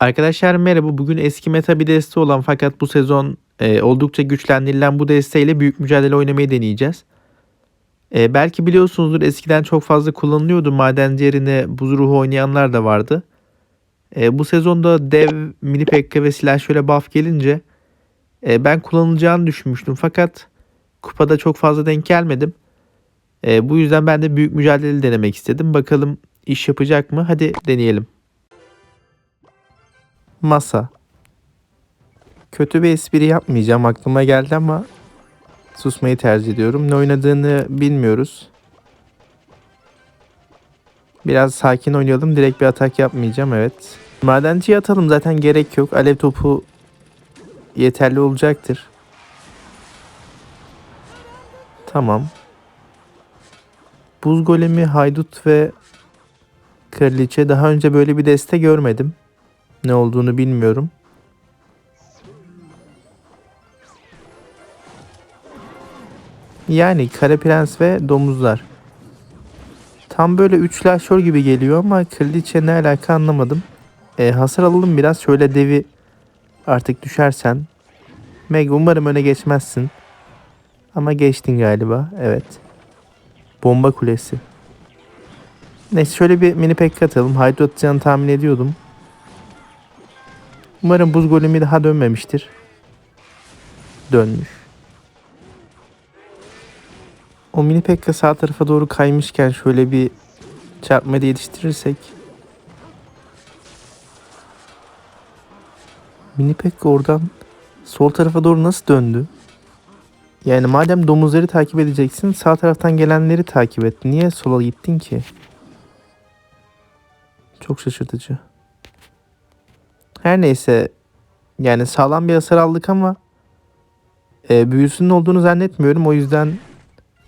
Arkadaşlar merhaba. Bugün eski meta bir deste olan fakat bu sezon e, oldukça güçlendirilen bu desteyle büyük mücadele oynamayı deneyeceğiz. E, belki biliyorsunuzdur eskiden çok fazla kullanılıyordu. Madenci yerine buz ruhu oynayanlar da vardı. E, bu sezonda dev, mini pekka ve silah şöyle buff gelince e, ben kullanılacağını düşünmüştüm. Fakat kupada çok fazla denk gelmedim. E, bu yüzden ben de büyük mücadele denemek istedim. Bakalım iş yapacak mı? Hadi deneyelim. Masa. Kötü bir espri yapmayacağım aklıma geldi ama susmayı tercih ediyorum. Ne oynadığını bilmiyoruz. Biraz sakin oynayalım. Direkt bir atak yapmayacağım evet. Madenciye atalım zaten gerek yok. Alev topu yeterli olacaktır. Tamam. Buz golemi, haydut ve kraliçe daha önce böyle bir deste görmedim. Ne olduğunu bilmiyorum. Yani Kara Prens ve domuzlar. Tam böyle aşor gibi geliyor ama kraliçe ne alaka anlamadım. E, hasar alalım biraz. Şöyle devi artık düşersen. Meg umarım öne geçmezsin. Ama geçtin galiba. Evet. Bomba kulesi. Neyse şöyle bir mini pek atalım. Haydut atacağını tahmin ediyordum. Umarım buz golemi daha dönmemiştir. Dönmüş. O mini pekka sağ tarafa doğru kaymışken şöyle bir çarpmayı da yetiştirirsek. Mini pekka oradan sol tarafa doğru nasıl döndü? Yani madem domuzları takip edeceksin sağ taraftan gelenleri takip et. Niye sola gittin ki? Çok şaşırtıcı. Her neyse yani sağlam bir hasar aldık ama e, büyüsünün olduğunu zannetmiyorum. O yüzden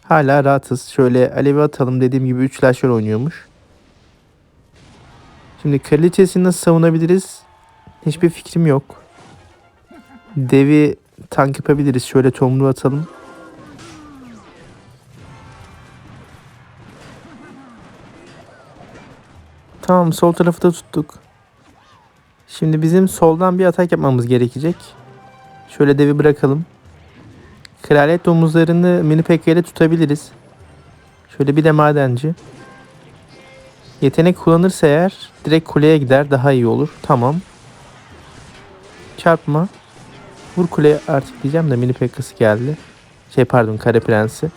hala rahatız. Şöyle alevi atalım dediğim gibi 3 laşör oynuyormuş. Şimdi kraliçesini nasıl savunabiliriz? Hiçbir fikrim yok. Devi tank yapabiliriz. Şöyle tomruğu atalım. Tamam sol tarafı da tuttuk. Şimdi bizim soldan bir atak yapmamız gerekecek. Şöyle devi bırakalım. Kraliyet domuzlarını mini pekka ile tutabiliriz. Şöyle bir de madenci. Yetenek kullanırsa eğer direkt kuleye gider daha iyi olur. Tamam. Çarpma. Vur kuleye artık diyeceğim de mini pekkası geldi. Şey pardon kare prensi.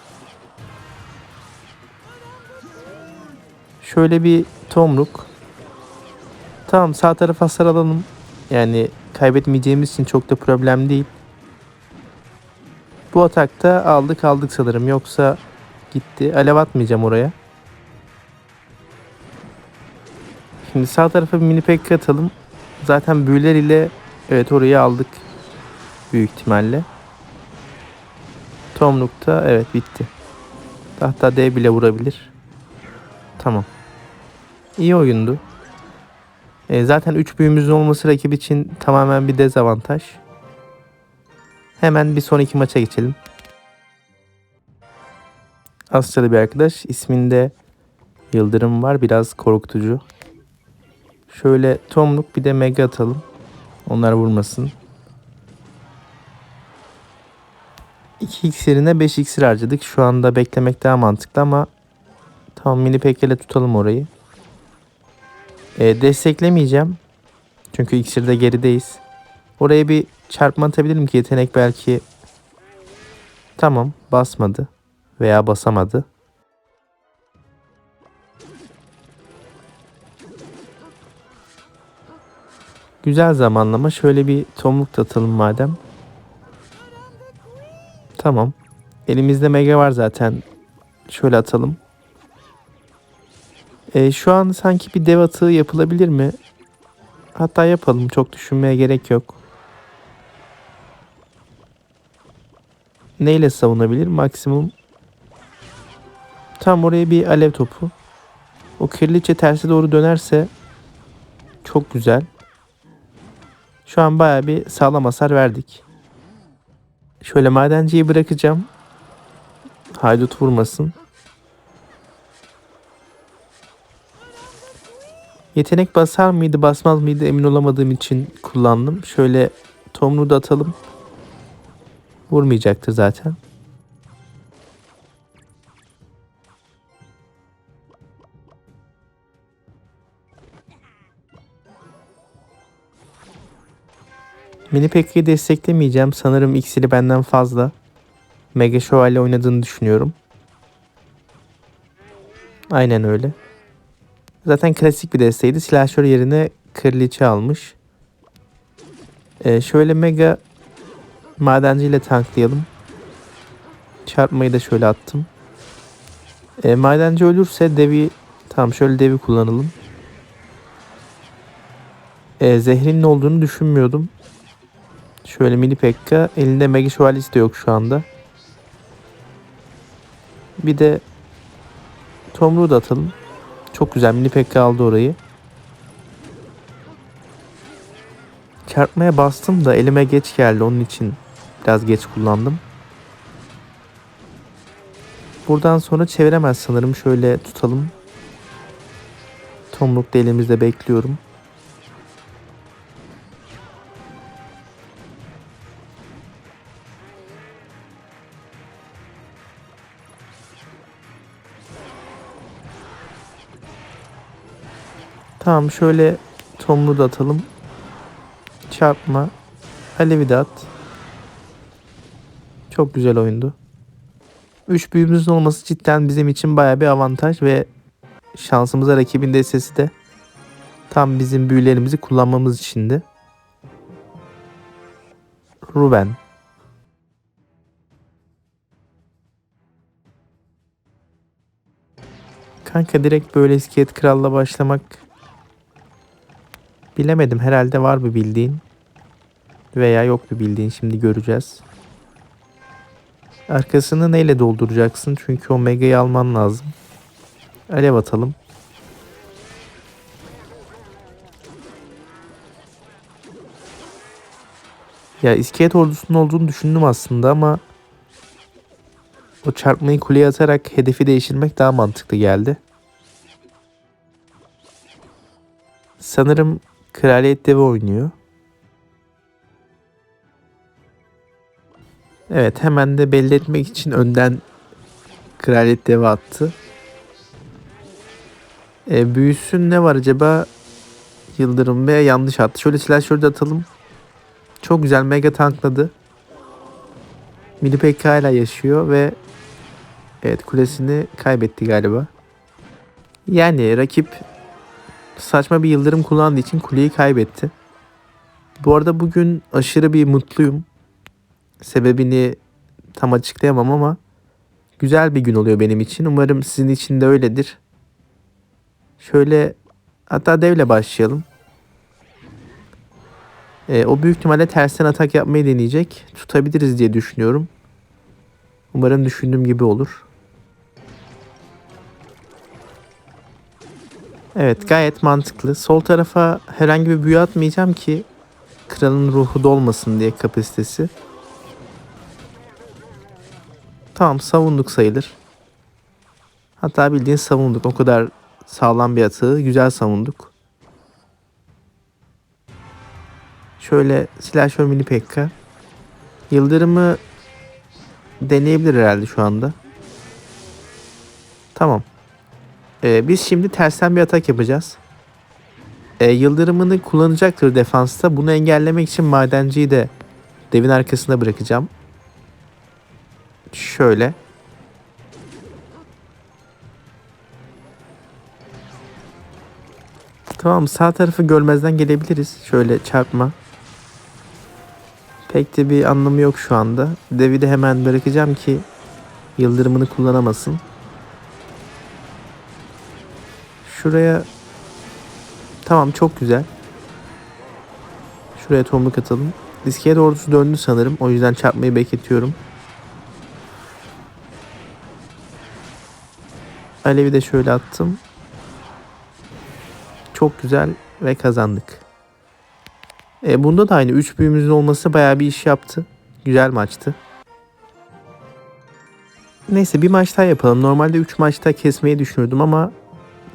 Şöyle bir tomruk. Tamam sağ taraf hasar alalım. Yani kaybetmeyeceğimiz için çok da problem değil. Bu atakta aldık aldık sanırım. Yoksa gitti. Alev atmayacağım oraya. Şimdi sağ tarafa bir mini pekka atalım. Zaten büyüler ile evet orayı aldık. Büyük ihtimalle. Tomruk'ta evet bitti. Hatta D bile vurabilir. Tamam. İyi oyundu. E, zaten 3 büyümüzün olması rakip için tamamen bir dezavantaj. Hemen bir sonraki maça geçelim. Asyalı bir arkadaş. isminde Yıldırım var. Biraz korkutucu. Şöyle Tomluk bir de Mega atalım. Onlar vurmasın. 2 iksirine 5 iksir harcadık. Şu anda beklemek daha mantıklı ama tamam mini pekele tutalım orayı. E, desteklemeyeceğim. Çünkü iksirde gerideyiz. Oraya bir çarpma atabilirim ki yetenek belki tamam basmadı veya basamadı. Güzel zamanlama. Şöyle bir tomruk da atalım madem. Tamam. Elimizde mega var zaten. Şöyle atalım. E, şu an sanki bir dev atığı yapılabilir mi? Hatta yapalım. Çok düşünmeye gerek yok. Neyle savunabilir? Maksimum. Tam oraya bir alev topu. O kirliçe terse doğru dönerse çok güzel. Şu an baya bir sağlam hasar verdik. Şöyle madenciyi bırakacağım. Haydut vurmasın. Yetenek basar mıydı basmaz mıydı emin olamadığım için kullandım. Şöyle Tomru da atalım. Vurmayacaktır zaten. Mini Pekka'yı desteklemeyeceğim. Sanırım iksiri benden fazla. Mega Şövalye oynadığını düşünüyorum. Aynen öyle. Zaten klasik bir desteğiydi. Silahşör yerine Kraliçe almış. Ee, şöyle Mega Madenci ile tanklayalım. Çarpmayı da şöyle attım. Ee, madenci ölürse devi... Tamam şöyle devi kullanalım. Ee, zehrin ne olduğunu düşünmüyordum. Şöyle mini pekka. Elinde Mega Şövalyesi de yok şu anda. Bir de Tomruğu da atalım. Çok güzel mini pekka aldı orayı. Çarpmaya bastım da elime geç geldi. Onun için biraz geç kullandım. Buradan sonra çeviremez sanırım. Şöyle tutalım. Tomruk da elimizde bekliyorum. Tamam şöyle tomru da atalım. Çarpma. Alevi de at. Çok güzel oyundu. 3 büyümüzün olması cidden bizim için baya bir avantaj ve şansımıza rakibin destesi de tam bizim büyülerimizi kullanmamız içindi. Ruben. Kanka direkt böyle iskelet kralla başlamak bilemedim. Herhalde var bir bildiğin veya yok bir bildiğin şimdi göreceğiz. Arkasını neyle dolduracaksın? Çünkü o mega'yı alman lazım. Alev atalım. Ya iskelet ordusunun olduğunu düşündüm aslında ama o çarpmayı kuleye atarak hedefi değiştirmek daha mantıklı geldi. Sanırım Kraliyet Devi oynuyor. Evet hemen de belli etmek için önden Kraliyet Devi attı. E, büyüsün ne var acaba? Yıldırım ve yanlış attı. Şöyle silahşörü de atalım. Çok güzel mega tankladı. Mini Pekka hala yaşıyor ve evet kulesini kaybetti galiba. Yani rakip saçma bir yıldırım kullandığı için kuleyi kaybetti. Bu arada bugün aşırı bir mutluyum. Sebebini tam açıklayamam ama güzel bir gün oluyor benim için. Umarım sizin için de öyledir. Şöyle hatta devle başlayalım. E, o büyük ihtimalle tersten atak yapmayı deneyecek. Tutabiliriz diye düşünüyorum. Umarım düşündüğüm gibi olur. Evet gayet mantıklı. Sol tarafa herhangi bir büyü atmayacağım ki kralın ruhu dolmasın diye kapasitesi. Tamam savunduk sayılır. Hatta bildiğin savunduk. O kadar sağlam bir atağı güzel savunduk. Şöyle silahşör mini pekka. Yıldırımı deneyebilir herhalde şu anda. Tamam. Ee, biz şimdi tersten bir atak yapacağız. Ee, yıldırımını kullanacaktır defansta. Bunu engellemek için madenciyi de devin arkasında bırakacağım. Şöyle. Tamam sağ tarafı görmezden gelebiliriz. Şöyle çarpma. Pek de bir anlamı yok şu anda. Devi de hemen bırakacağım ki yıldırımını kullanamasın. Şuraya tamam çok güzel. Şuraya tomruk atalım. İskelet ordusu döndü sanırım. O yüzden çarpmayı bekletiyorum. Alevi de şöyle attım. Çok güzel ve kazandık. E, bunda da aynı 3 büyümüzün olması bayağı bir iş yaptı. Güzel maçtı. Neyse bir maç daha yapalım. Normalde 3 maçta kesmeyi düşünüyordum ama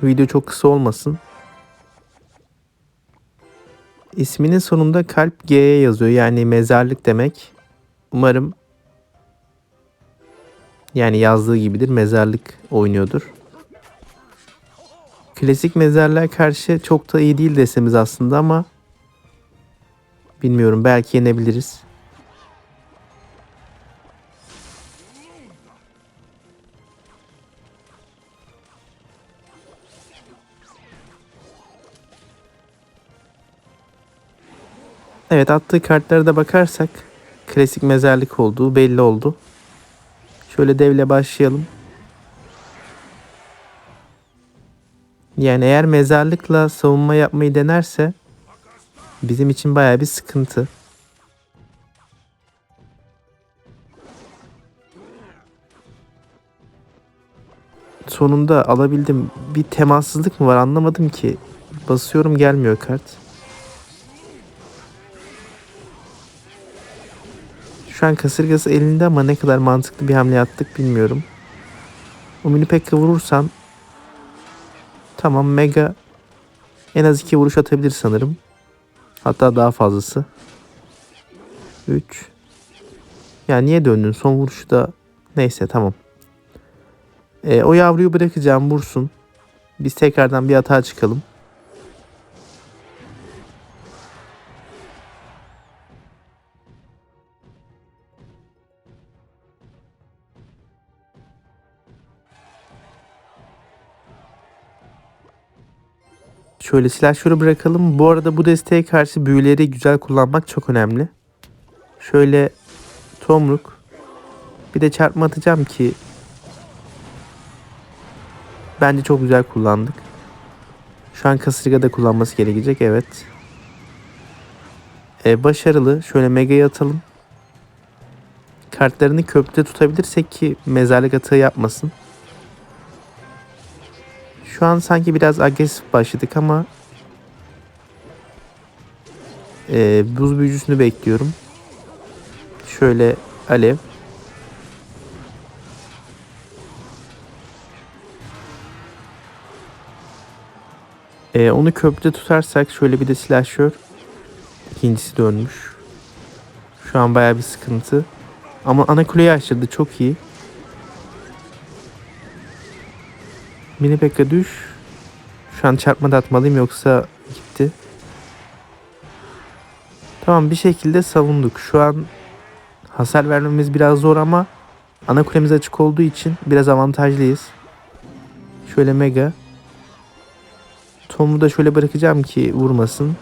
video çok kısa olmasın. İsminin sonunda kalp G'ye yazıyor. Yani mezarlık demek. Umarım yani yazdığı gibidir. Mezarlık oynuyordur. Klasik mezarlığa karşı çok da iyi değil desemiz aslında ama bilmiyorum belki yenebiliriz. Evet attığı kartlara da bakarsak klasik mezarlık olduğu belli oldu. Şöyle devle başlayalım. Yani eğer mezarlıkla savunma yapmayı denerse bizim için baya bir sıkıntı. Sonunda alabildim. Bir temassızlık mı var anlamadım ki. Basıyorum gelmiyor kart. Şu an kasırgası elinde ama ne kadar mantıklı bir hamle yaptık bilmiyorum. O mini pekka vurursan tamam mega en az iki vuruş atabilir sanırım. Hatta daha fazlası. 3 Ya niye döndün? Son vuruşu da neyse tamam. E, o yavruyu bırakacağım vursun. Biz tekrardan bir hata çıkalım. Şöyle silahşörü bırakalım. Bu arada bu desteğe karşı büyüleri güzel kullanmak çok önemli. Şöyle tomruk. Bir de çarpma atacağım ki bence çok güzel kullandık. Şu an kasırga da kullanması gerekecek. Evet. Ee, başarılı. Şöyle mega'yı atalım. Kartlarını köprüde tutabilirsek ki mezarlık atığı yapmasın. Şu an sanki biraz agresif başladık ama e, buz büyücüsünü bekliyorum. Şöyle alev. E, onu köprüde tutarsak şöyle bir de silahşör. İkincisi dönmüş. Şu an baya bir sıkıntı. Ama ana kuleyi açtırdı çok iyi. Mini Pekka düş. Şu an çarpma da atmalıyım yoksa gitti. Tamam bir şekilde savunduk. Şu an hasar vermemiz biraz zor ama ana kulemiz açık olduğu için biraz avantajlıyız. Şöyle mega. Tom'u da şöyle bırakacağım ki vurmasın.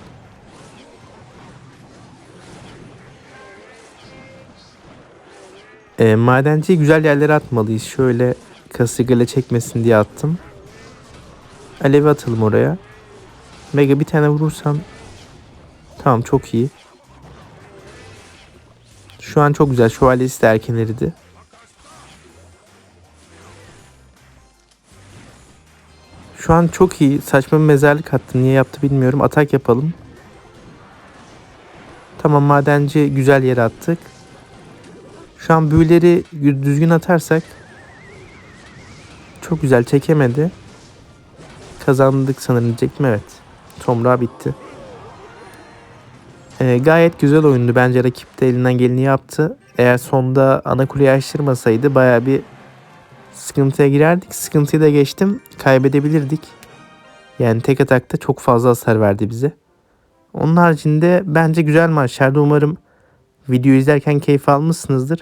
E, madenciyi güzel yerlere atmalıyız. Şöyle kasırgayla çekmesin diye attım. Alevi atalım oraya. Mega bir tane vurursam tamam çok iyi. Şu an çok güzel. Şövalyesi de erken eridi. Şu an çok iyi. Saçma bir mezarlık attım. Niye yaptı bilmiyorum. Atak yapalım. Tamam madenci güzel yere attık. Şu an büyüleri düzgün atarsak çok güzel çekemedi. Kazandık sanırım diyecektim evet. Tomra bitti. Ee, gayet güzel oyundu. Bence rakip de elinden geleni yaptı. Eğer sonda ana kuleyi açtırmasaydı baya bir sıkıntıya girerdik. Sıkıntıyı da geçtim. Kaybedebilirdik. Yani tek atakta çok fazla hasar verdi bize. Onun haricinde bence güzel maçlardı. Umarım video izlerken keyif almışsınızdır.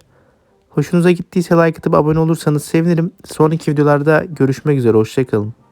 Hoşunuza gittiyse like atıp abone olursanız sevinirim. Sonraki videolarda görüşmek üzere. Hoşçakalın.